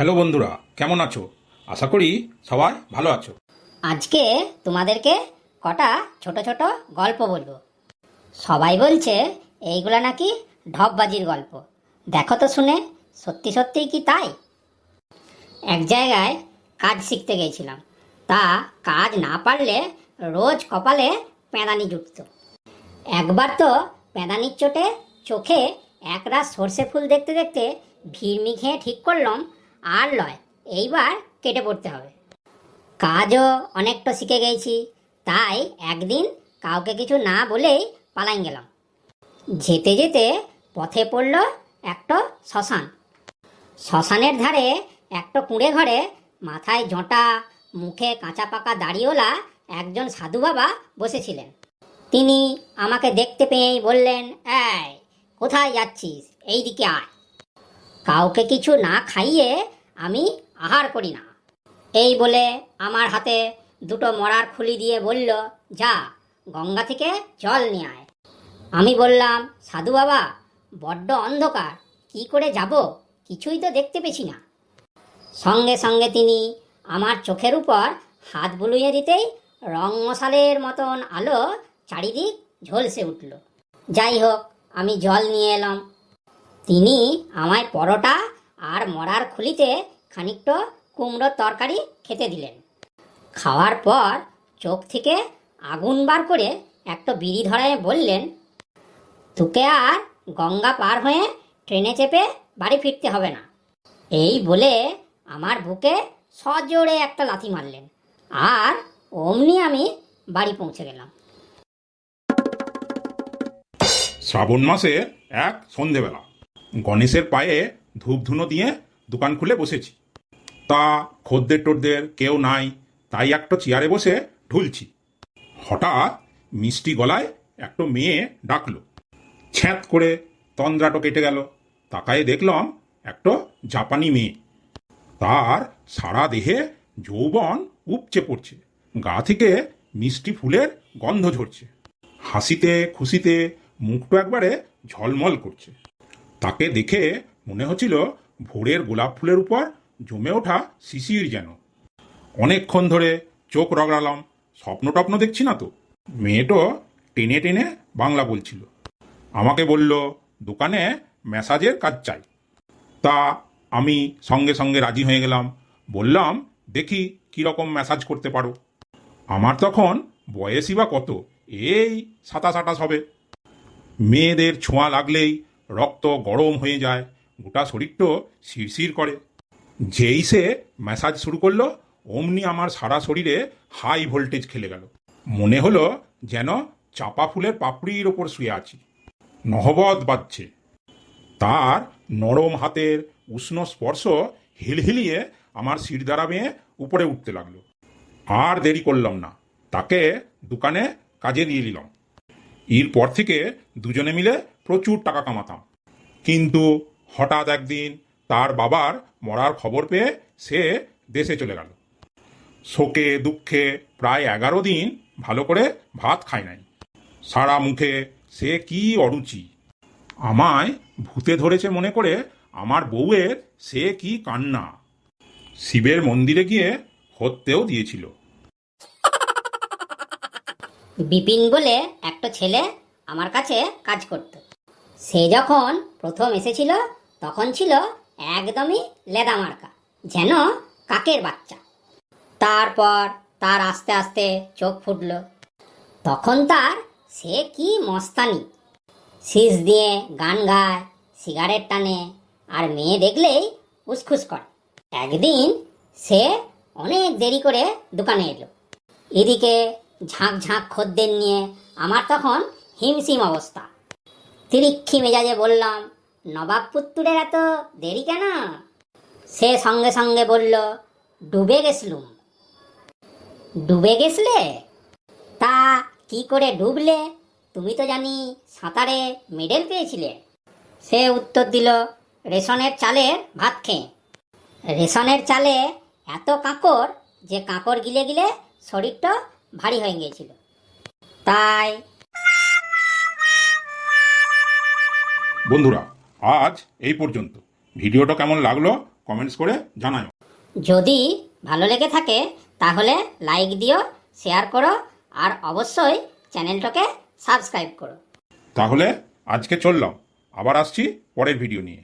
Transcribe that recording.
Hello বন্ধুরা, কেমন আছো? আশা করি সবাই ভালো আছো। আজকে তোমাদেরকে কটা ছোট ছোট গল্প বলব। সবাই বলছে এইগুলা নাকি ঢপবাজির গল্প। দেখো তো শুনে, সত্যি সত্যিই কি তাই? এক জায়গায় কাজ শিখতে গেছিলাম। তা কাজ না পারলে রোজ কপালে পেঁদানি জুটত। একবার তো পেঁদানির চোটে চোখে একরাশ সর্ষে ফুল দেখতে দেখতে ভিড়মি খেয়ে ঠিক করলাম আর লয়, এইবার কেটে পড়তে হবে। কাজও অনেকটা শিখে গেছি, তাই একদিন কাউকে কিছু না বলেই পালাই গেলাম। যেতে যেতে পথে পড়ল একটা শ্মশান। শ্মশানের ধারে একটা কুঁড়ে ঘরে মাথায় জোঁটা, মুখে কাঁচা পাকা দাড়িওয়ালা একজন সাধু বাবা বসেছিলেন। তিনি আমাকে দেখতে পেয়েই বললেন, এই, কোথায় যাচ্ছিস? এই দিকে আয়। কাউকে কিছু না খাইয়ে আমি আহার করি না। এই বলে আমার হাতে দুটো মরার খুলি দিয়ে বলল, যা, গঙ্গা থেকে জল নিয়ে আয়। আমি বললাম, সাধু বাবা, বড্ড অন্ধকার, কি করে যাব? কিছুই তো দেখতে পেছি না। সঙ্গে সঙ্গে তিনি আমার চোখের উপর হাত বুলিয়ে দিতেই রং মশালের মতন আলো চারিদিক ঝলসে উঠল। যাই হোক, আমি জল নিয়ে এলাম। তিনি আমায় পরোটা আর মরার খুলিতে খানিকটা কুমড়োর তরকারি খেতে দিলেন। খাওয়ার পর চোখ থেকে আগুন বার করে একটা বিড়ি ধরায় বললেন, তোকে আর গঙ্গা পার হয়ে ট্রেনে চেপে বাড়ি ফিরতে হবে না। এই বলে আমার বুকে সজোরে একটা লাথি মারলেন আর অমনি আমি বাড়ি পৌঁছে গেলাম। শ্রাবণ মাসে এক সন্ধেবেলা গণেশের পায়ে ধূপ ধুনো দিয়ে দোকান খুলে বসেছি। তা খদ্দের টোদ্দের কেউ নাই, তাই একটা চেয়ারে বসে ঢুলছি। হঠাৎ মিষ্টি গলায় একটা মেয়ে ডাকলো। ছ্যাঁত করে তন্দ্রাটো কেটে গেল। তাকায়ে দেখলাম একটা জাপানি মেয়ে। তার সারা দেহে যৌবন উপচে পড়ছে। গা থেকে মিষ্টি ফুলের গন্ধ ঝরছে। হাসিতে খুশিতে মুখটা একবারে ঝলমল করছে। তাকে দেখে মনে হচ্ছিল ভোরের গোলাপ ফুলের উপর জমে ওঠা শিশির যেন। অনেকক্ষণ ধরে চোখ রগড়ালাম স্বপ্ন টপ্ন দেখছি না তো। মেয়েটো টেনে টেনে বাংলা বলছিল। আমাকে বলল, দোকানে ম্যাসাজের কাজ চাই। তা আমি সঙ্গে সঙ্গে রাজি হয়ে গেলাম। বললাম, দেখি কীরকম ম্যাসাজ করতে পারো। আমার তখন বয়সই বা কত? এই সাতাশ আটাশ হবে। মেয়েদের ছোঁয়া লাগলেই রক্ত গরম হয়ে যায়। গোটা শরীরটা শিরশির করে। যেই সে ম্যাসাজ শুরু করল, অমনি আমার সারা শরীরে হাই ভোল্টেজ খেলে গেল। মনে হলো যেন চাপা ফুলের পাপড়ির ওপর শুয়ে আছি। নহবত বাজছে। তার নরম হাতের উষ্ণ স্পর্শ হিলহিলিয়ে আমার শিরদাঁড়া বেয়ে উপরে উঠতে লাগল। আর দেরি করলাম না। তাকে দোকানে কাজে নিয়ে নিলাম। এরপর থেকে দুজনে মিলে প্রচুর টাকা কামাতাম। কিন্তু হঠাৎ একদিন তার বাবার মরার খবর পেয়ে সে দেশে চলে গেল। শোকে, দুঃখে প্রায় এগারো দিন ভালো করে ভাত খায় নাই। সারা মুখে সে কি অরুচি। আমায় ভূতে ধরেছে মনে করে আমার বউয়ের সে কি কান্না। শিবের মন্দিরে গিয়ে হত্যেও দিয়েছিল। বিপিন বলে একটা ছেলে আমার কাছে কাজ করত। সে যখন প্রথম এসেছিল, তখন ছিল একদমই লেদা মার্কা, যেন কাকের বাচ্চা। তারপর তার আস্তে আস্তে চোখ ফুটল। তখন তার সে কি মস্তানি। শীষ দিয়ে গান গায়, সিগারেট টানে, আর মেয়ে দেখলেই উসখুস করে। একদিন সে অনেক দেরি করে দোকানে এলো। এদিকে ঝাঁক ঝাঁক খদ্দের নিয়ে। আমার তখন হিমশিম অবস্থা। তিরিক্ষি মেজাজে বললাম, নবাব পুত্তুরের এত দেরি কেন? সে সঙ্গে সঙ্গে বলল, ডুবে গেছলুম। ডুবে গেছলে? তা কি করে ডুবলে? তুমি তো জানি সাঁতারে মেডেল পেয়েছিলে। সে উত্তর দিল, রেশনের চালের ভাত খেয়ে। রেশনের চালে এত কাঁকর যে কাঁকর গিলে গিলে শরীরটা ভারী হয়ে গিয়েছিল। তাই বন্ধুরা আজ এই পর্যন্ত। ভিডিওটা কেমন লাগল কমেন্টস করে জানাও যদি ভালো লেগে থাকে তাহলে লাইক দিও শেয়ার করো আর অবশ্যই চ্যানেলটাকে সাবস্ক্রাইব করো। তাহলে আজকে চললাম। আবার আসছি পরের ভিডিও নিয়ে।